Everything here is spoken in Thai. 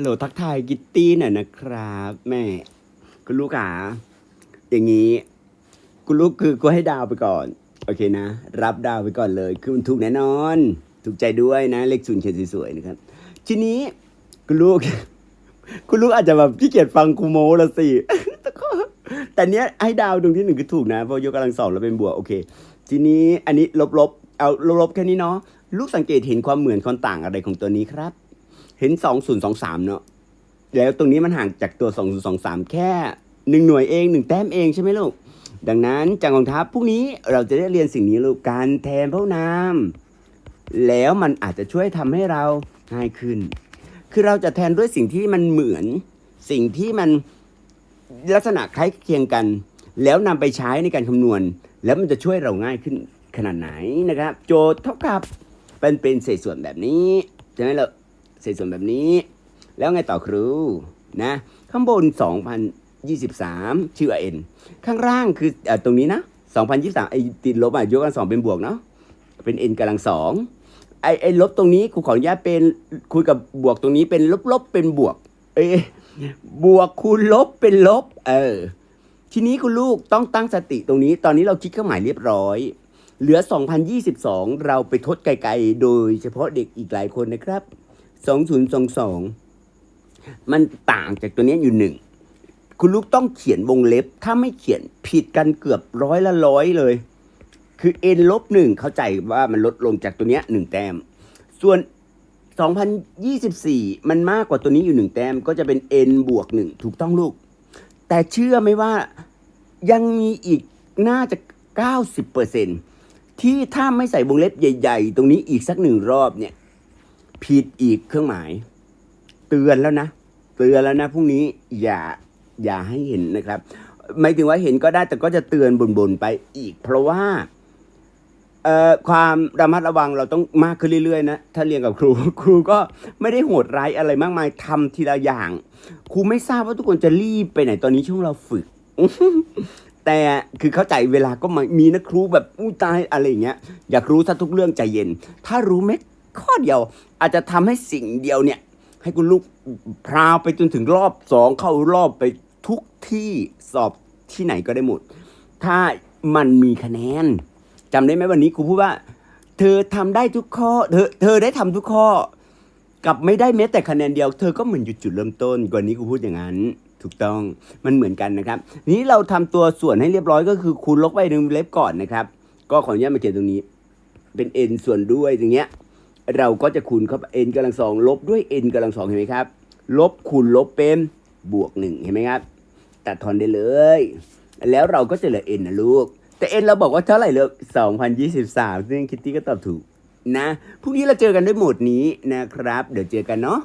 ฮัลโหลทักทายกิตตี้หน่อยนะครับแม่คุณลูกขาอย่างนี้คุณลูกคือกูให้ดาวไปก่อน โอเคนะ รับดาวไปก่อนเลย คือมันถูกแน่นอน ถูกใจด้วยนะ เลขศูนย์เขียนสวยๆนะครับ ทีนี้คุณลูก คุณลูกอาจจะแบบขี้เกียจฟังกูโมละสิแต่เนี้ยให้ดาวดวงที่หนึ่งคือถูกนะเพราะยกกำลังสองแล้วเป็นบวกโอเค ทีนี้อันนี้ลบๆเอาลบๆแค่นี้เนาะลูกสังเกตเห็นความเหมือนความต่างอะไรของตัวนี้ครับ เห็นสองศูนย์สองสามเนาะแล้วตรงนี้มันห่างจากตัวสองศูนย์สองสามแค่หนึ่งหน่วยเองหนึ่งแต้มเองใช่ไหมลูก ดังนั้นจากกองทัพพรุ่งนี้เราจะได้เรียนสิ่งนี้ลูกการแทนพระนามแล้วมันอาจจะช่วยทำให้เราง่ายขึ้น คือเราจะแทนด้วยสิ่งที่มันเหมือน สิ่งที่มันลักษณะคล้ายเคียงกัน แล้วนำไปใช้ในการคำนวณ แล้วมันจะช่วยเราง่ายขึ้นขนาดไหนนะครับ โจทย์เท่ากับเป็นเป็นเศษส่วนแบบนี้ใช่ไหมล่ะ เศษส่วนแบบนี้ แล้วไงต่อครูนะข้างบน 2023 ชื่อ n ข้างล่างคืออตรงนี้นะ 2023ไอ้ติดลบอะยกกันสองเป็นบวกเนาะเป็น n กำลังสองไอ้ไอ้ลบตรงนี้ครูขออนุญาตเป็นคุยกับบวกตรงนี้เป็นลบลบเป็นบวก เอ้บวกคูณลบเป็นลบ เออ ทีนี้คุณลูกต้องตั้งสติตรงนี้ ตอนนี้เราคิดเครื่องหมายเรียบร้อย เหลือ 2022 เราไปทดไกลๆ โดยเฉพาะเด็กอีกหลายคนนะครับ 2022มันต่างจากตัวนี้อยู่หนึ่ง คุณลูกต้องเขียนวงเล็บ ถ้าไม่เขียนผิดกันเกือบร้อยละร้อยเลย คือ n ลบหนึ่งเข้าใจว่ามันลดลงจากตัวนี้หนึ่งแต้ม ส่วน 2024 มันมากกว่าตัวนี้อยู่หนึ่งแต้ม ก็จะเป็น n บวกหนึ่งถูกต้องลูก แต่เชื่อไหมว่ายังมีอีกน่าจะ 90%ที่ถ้าไม่ใส่วงเล็บใหญ่ ๆ ตรงนี้อีกสักหนึ่งรอบเนี่ย ผิดอีกเครื่องหมาย เตือนแล้วนะ เตือนแล้วนะพรุ่งนี้อย่าอย่าให้เห็นนะครับหมายถึงว่าเห็นก็ได้แต่ก็จะเตือนบ่นๆไปอีก เพราะว่าความระมัดระวังเราต้องมากขึ้นเรื่อยๆนะถ้าเรียนกับครูครูก็ไม่ได้โหดร้ายอะไรมากมายทำทีละอย่าง ครูไม่ทราบว่าทุกคนจะรีบไปไหนตอนนี้ช่วงเราฝึก แต่คือเข้าใจเวลาก็มามีนะครูแบบอู้ตายอะไรอย่างเงี้ยอยากรู้ซะทุกเรื่องใจเย็น ถ้ารู้เม็ด ข้อเดียว อาจจะทำให้สิ่งเดียวเนี่ย ให้คุณลูกพราวไปจนถึงรอบสองเข้ารอบไปทุกที่สอบที่ไหนก็ได้หมด ถ้ามันมีคะแนนจำได้ไหมวันนี้ครูพูดว่า เธอทำได้ทุกข้อ เธอเธอได้ทำทุกข้อ กับไม่ได้แม้แต่คะแนนเดียว เธอก็เหมือนอยู่จุดเริ่มต้นกว่านี้ครูพูดอย่างนั้นถูกต้องมันเหมือนกันนะครับ นี้เราทำตัวส่วนให้เรียบร้อยก็คือคูณลบไปหนึ่งเล็บก่อนนะครับ ก็ขออนุญาตมาเขียนตรงนี้ เป็น n ส่วนด้วยอย่างเงี้ย เราก็จะคูณเข้าไป n กำลังสองลบด้วย n กำลังสองเห็นไหมครับ ลบคูณลบเป็นบวกหนึ่งเห็นไหมครับ ตัดทอนได้เลย แล้วเราก็จะเหลือ n นะลูก แต่ n เราบอกว่าเท่าไหร่เลย2023 ซึ่งคิตตี้ก็ตอบถูกนะ พรุ่งนี้เราเจอกันด้วยโหมดนี้นะครับ เดี๋ยวเจอกันเนาะ